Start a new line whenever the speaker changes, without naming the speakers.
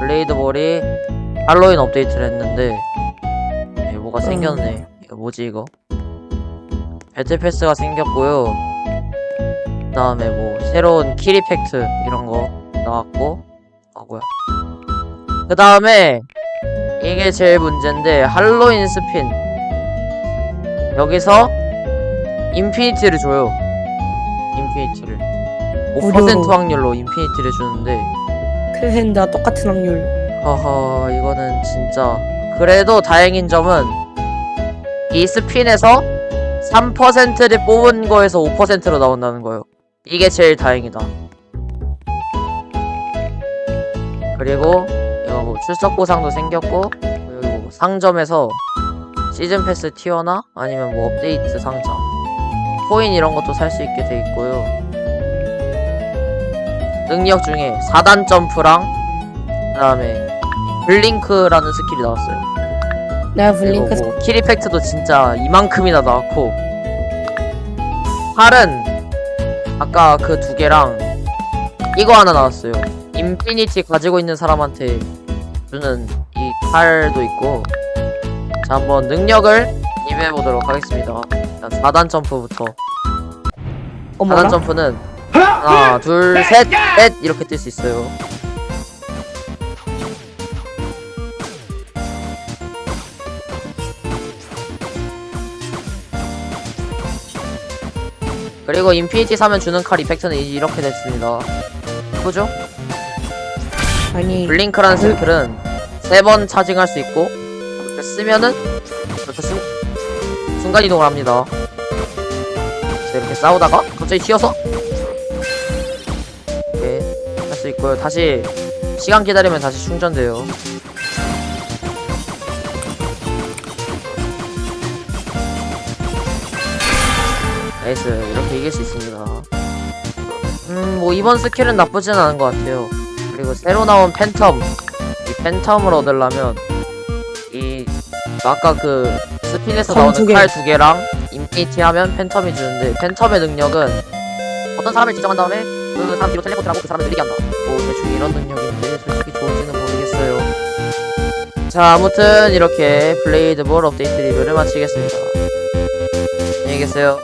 블레이드볼이 할로윈 업데이트를 했는데 네, 뭐가 생겼네. 이거 뭐지 이거? 배틀패스가 생겼고요. 그 다음에 뭐 새로운 킬 이펙트 이런 거 나왔고 아 뭐야. 그 다음에 이게 제일 문제인데 할로윈 스핀. 여기서 인피니티를 줘요. 인피니티를. 5%
무료로.
확률로 인피니티를 주는데
크랜드와 똑같은 확률.
허허 이거는 진짜. 그래도 다행인 점은 이 스핀에서 3%를 뽑은 거에서 5%로 나온다는 거예요. 이게 제일 다행이다. 그리고 이거 뭐 출석 보상도 생겼고 여기 뭐 상점에서 시즌 패스 티어나 아니면 뭐 업데이트 상자 코인 이런 것도 살 수 있게 돼 있고요 능력 중에 4단 점프랑 그 다음에 블링크라는 스킬이 나왔어요.
내가
그리고
블링크
뭐킬 이펙트도 진짜 이만큼이나 나왔고 팔은 아까 그 두 개랑 이거 하나 나왔어요. 인피니티 가지고 있는 사람한테 주는 이 칼도 있고 자 한번 능력을 리뷰해 보도록 하겠습니다. 일단 4단 점프부터 4단
어머나.
점프는 하나 둘 셋 넷 이렇게 뛸 수 있어요. 그리고 인피니티 사면 주는 칼 이펙트는 이- 이렇게 됐습니다. 그죠?
아니
블링크라는 스킬은 세 번 차징할 수 있고 이렇게 쓰면은 이렇게 순, 순간 이동을 합니다. 그래서 이렇게 싸우다가 갑자기 튀어서 수 있고요. 다시 시간 기다리면 다시 충전돼요. 나이스 이렇게 이길 수 있습니다. 음뭐 이번 스킬은 나쁘진 않은 것 같아요. 그리고 새로 나온 팬텀 이 팬텀을 얻으려면 이 아까 그 스핀에서
검
나오는. 칼 두 개랑 인피니티 하면 팬텀이 주는데 팬텀의 능력은 어떤 사람을 지정한 다음에 그 사람 뒤로 텔레포트하고 그 사람을 느리게 한다. 뭐 대충 이런 능력인데 솔직히 좋은지는 모르겠어요. 자 아무튼 이렇게 블레이드 볼 업데이트 리뷰를 마치겠습니다. 안녕히 계세요